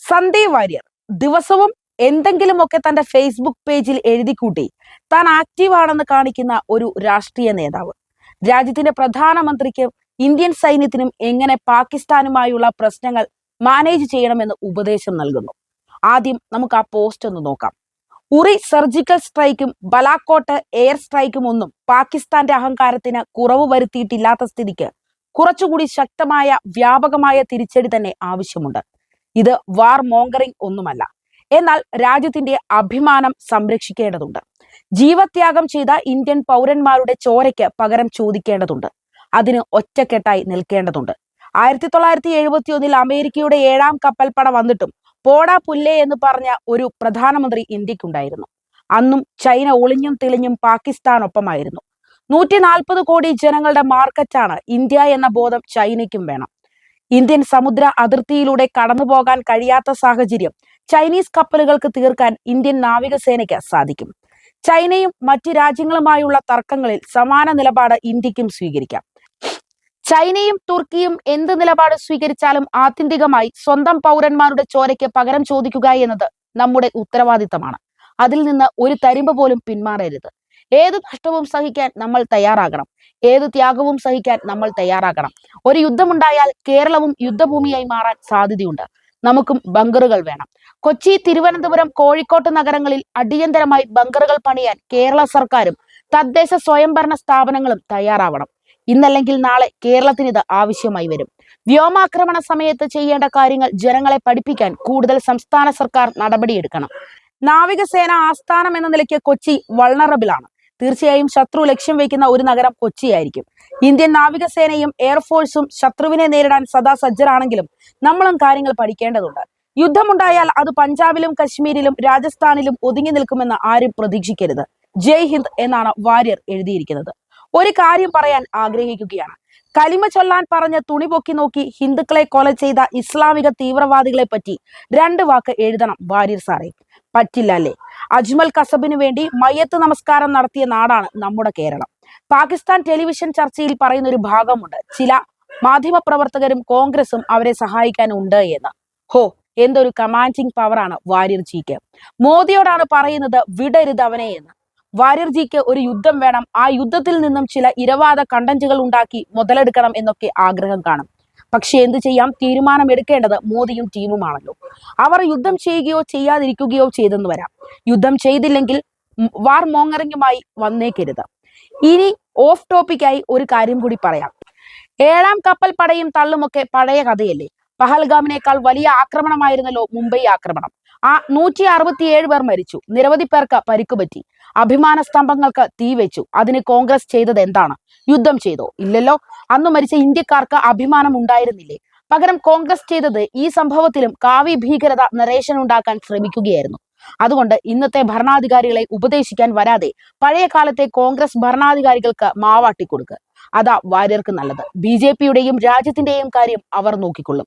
സന്ദീപ് വാര്യർ. ദിവസവും എന്തെങ്കിലുമൊക്കെ തന്റെ ഫേസ്ബുക്ക് പേജിൽ എഴുതിക്കൂട്ടി താൻ ആക്റ്റീവ് ആണെന്ന് കാണിക്കുന്ന ഒരു രാഷ്ട്രീയ നേതാവ്. രാജ്യത്തിന്റെ പ്രധാനമന്ത്രിക്ക് ഇന്ത്യൻ സൈന്യത്തിനും എങ്ങനെ പാകിസ്ഥാനുമായുള്ള പ്രശ്നങ്ങൾ മാനേജ് ചെയ്യണമെന്ന് ഉപദേശം നൽകുന്നു. ആദ്യം നമുക്ക് ആ പോസ്റ്റ് ഒന്ന് നോക്കാം. ഉറി സർജിക്കൽ സ്ട്രൈക്കും ബലാക്കോട്ട് എയർ സ്ട്രൈക്കും ഒന്നും പാകിസ്ഥാന്റെ അഹങ്കാരത്തിന് കുറവ് വരുത്തിയിട്ടില്ലാത്ത സ്ഥിതിക്ക് കുറച്ചുകൂടി ശക്തമായ വ്യാപകമായ തിരിച്ചടി തന്നെ ആവശ്യമുണ്ട്. ഇത് വാർ മോങ്കറിംഗ് ഒന്നുമല്ല. എന്നാൽ രാജ്യത്തിന്റെ അഭിമാനം സംരക്ഷിക്കേണ്ടതുണ്ട്. ജീവത്യാഗം ചെയ്ത ഇന്ത്യൻ പൗരന്മാരുടെ ചോരയ്ക്ക് പകരം ചോദിക്കേണ്ടതുണ്ട്. അതിന് ഒറ്റക്കെട്ടായി നിൽക്കേണ്ടതുണ്ട്. ആയിരത്തി തൊള്ളായിരത്തി എഴുപത്തി ഒന്നിൽ അമേരിക്കയുടെ ഏഴാം കപ്പൽപ്പട വന്നിട്ടും പോടാ പുല്ലേ എന്ന് പറഞ്ഞ ഒരു പ്രധാനമന്ത്രി ഇന്ത്യക്കുണ്ടായിരുന്നു. അന്നും ചൈന ഒളിഞ്ഞും തെളിഞ്ഞും പാകിസ്ഥാനൊപ്പമായിരുന്നു. നൂറ്റി നാൽപ്പത് കോടി ജനങ്ങളുടെ മാർക്കറ്റാണ് ഇന്ത്യ എന്ന ബോധം ചൈനയ്ക്കും വേണം. ഇന്ത്യൻ സമുദ്ര അതിർത്തിയിലൂടെ കടന്നുപോകാൻ കഴിയാത്ത സാഹചര്യം ചൈനീസ് കപ്പലുകൾക്ക് തീർക്കാൻ ഇന്ത്യൻ നാവികസേനയ്ക്ക് സാധിക്കും. ചൈനയും മറ്റ് രാജ്യങ്ങളുമായുള്ള തർക്കങ്ങളിൽ സമാന നിലപാട് ഇന്ത്യക്കും സ്വീകരിക്കാം. ചൈനയും തുർക്കിയും എന്ത് നിലപാട് സ്വീകരിച്ചാലും ആത്യന്തികമായി സ്വന്തം പൗരന്മാരുടെ ചോരയ്ക്ക് പകരം ചോദിക്കുക എന്നത് നമ്മുടെ ഉത്തരവാദിത്തമാണ്. അതിൽ നിന്ന് ഒരു തരിമ്പ് പോലും പിന്മാറരുത്. ഏത് നഷ്ടവും സഹിക്കാൻ നമ്മൾ തയ്യാറാകണം. ഏത് ത്യാഗവും സഹിക്കാൻ നമ്മൾ തയ്യാറാകണം. ഒരു യുദ്ധമുണ്ടായാൽ കേരളവും യുദ്ധഭൂമിയായി മാറാൻ സാധ്യതയുണ്ട്. നമുക്കും ബങ്കറുകൾ വേണം. കൊച്ചി തിരുവനന്തപുരം കോഴിക്കോട്ട് നഗരങ്ങളിൽ അടിയന്തരമായി ബങ്കറുകൾ പണിയാൻ കേരള സർക്കാരും തദ്ദേശ സ്വയംഭരണ സ്ഥാപനങ്ങളും തയ്യാറാവണം. ഇന്നല്ലെങ്കിൽ നാളെ കേരളത്തിന് ഇത് ആവശ്യമായി വരും. വ്യോമാക്രമണ സമയത്ത് ചെയ്യേണ്ട കാര്യങ്ങൾ ജനങ്ങളെ പഠിപ്പിക്കാൻ കൂടുതൽ സംസ്ഥാന സർക്കാർ നടപടിയെടുക്കണം. നാവികസേന ആസ്ഥാനം എന്ന നിലയ്ക്ക് കൊച്ചി വൾണറബിൾ ആണ്. തീർച്ചയായും ശത്രു ലക്ഷ്യം വയ്ക്കുന്ന ഒരു നഗരം കൊച്ചിയായിരിക്കും. ഇന്ത്യൻ നാവികസേനയും എയർഫോഴ്സും ശത്രുവിനെ നേരിടാൻ സദാ സജ്ജരാണെങ്കിലും നമ്മളും കാര്യങ്ങൾ പഠിക്കേണ്ടതുണ്ട്. യുദ്ധമുണ്ടായാൽ അത് പഞ്ചാബിലും കശ്മീരിലും രാജസ്ഥാനിലും ഒതുങ്ങി നിൽക്കുമെന്ന് ആരും പ്രതീക്ഷിക്കരുത്. ജയ് ഹിന്ദ് എന്നാണ് വാര്യർ എഴുതിയിരിക്കുന്നത്. ഒരു കാര്യം പറയാൻ ആഗ്രഹിക്കുകയാണ്. കലിമ ചൊല്ലാൻ പറഞ്ഞ തുണി പൊക്കി നോക്കി ഹിന്ദുക്കളെ കൊല ചെയ്ത ഇസ്ലാമിക തീവ്രവാദികളെ പറ്റി രണ്ട് വാക്ക് എഴുതണം വാര്യർ സാറേ. പറ്റില്ല അല്ലേ അജ്മൽ കസബിന് വേണ്ടി മയ്യത്ത് നമസ്കാരം നടത്തിയ നാടാണ് നമ്മുടെ കേരളം. പാകിസ്ഥാൻ ടെലിവിഷൻ ചർച്ചയിൽ പറയുന്ന ഒരു ഭാഗമുണ്ട്. ചില മാധ്യമപ്രവർത്തകരും കോൺഗ്രസും അവരെ സഹായിക്കാനുണ്ട് എന്ന്. ഹോ എന്തൊരു കമാൻഡിങ് പവറാണ് വാര്യർ ജിക്ക്. മോദിയോടാണ് പറയുന്നത് വിടരുത് അവനെ എന്ന്. വാര്യർജിക്ക് ഒരു യുദ്ധം വേണം. ആ യുദ്ധത്തിൽ നിന്നും ചില ഇരവാദ കണ്ടന്റുകൾ ഉണ്ടാക്കി മുതലെടുക്കണം എന്നൊക്കെ ആഗ്രഹം കാണും. പക്ഷെ എന്ത് ചെയ്യാം? തീരുമാനം എടുക്കേണ്ടത് മോദിയും ടീമുമാണല്ലോ. അവർ യുദ്ധം ചെയ്യുകയോ ചെയ്യാതിരിക്കുകയോ ചെയ്തെന്ന് വരാം. യുദ്ധം ചെയ്തില്ലെങ്കിൽ വാർ മോങ്ങറിങ്ങുമായി വന്നേക്കരുത്. ഇനി ഓഫ് ടോപ്പിക്കായി ഒരു കാര്യം കൂടി പറയാം. ഏഴാം കപ്പൽ പടയും തള്ളുമൊക്കെ പഴയ കഥയല്ലേ? പഹൽഗാമിനേക്കാൾ വലിയ ആക്രമണമായിരുന്നല്ലോ മുംബൈ ആക്രമണം. ആ നൂറ്റി അറുപത്തിയേഴ് പേർ മരിച്ചു. നിരവധി പേർക്ക് പരിക്കുപറ്റി അഭിമാന സ്തംഭങ്ങൾക്ക് തീ വെച്ചു. അതിന് കോൺഗ്രസ് ചെയ്തത് എന്താണ്? യുദ്ധം ചെയ്തോ? ഇല്ലല്ലോ. അന്ന് മരിച്ച ഇന്ത്യക്കാർക്ക് അഭിമാനം ഉണ്ടായിരുന്നില്ലേ? പകരം കോൺഗ്രസ് ചെയ്തത് ഈ സംഭവത്തിലും കാവ്യ ഭീകരത നരേഷൻ ഉണ്ടാക്കാൻ ശ്രമിക്കുകയായിരുന്നു. അതുകൊണ്ട് ഇന്നത്തെ ഭരണാധികാരികളെ ഉപദേശിക്കാൻ വരാതെ പഴയ കാലത്തെ കോൺഗ്രസ് ഭരണാധികാരികൾക്ക് മാവാട്ടി കൊടുക്കുക അതാ വാര്യർക്ക് നല്ലത്. ബി ജെ പിയുടെയും രാജ്യത്തിന്റെയും കാര്യം അവർ നോക്കിക്കൊള്ളും.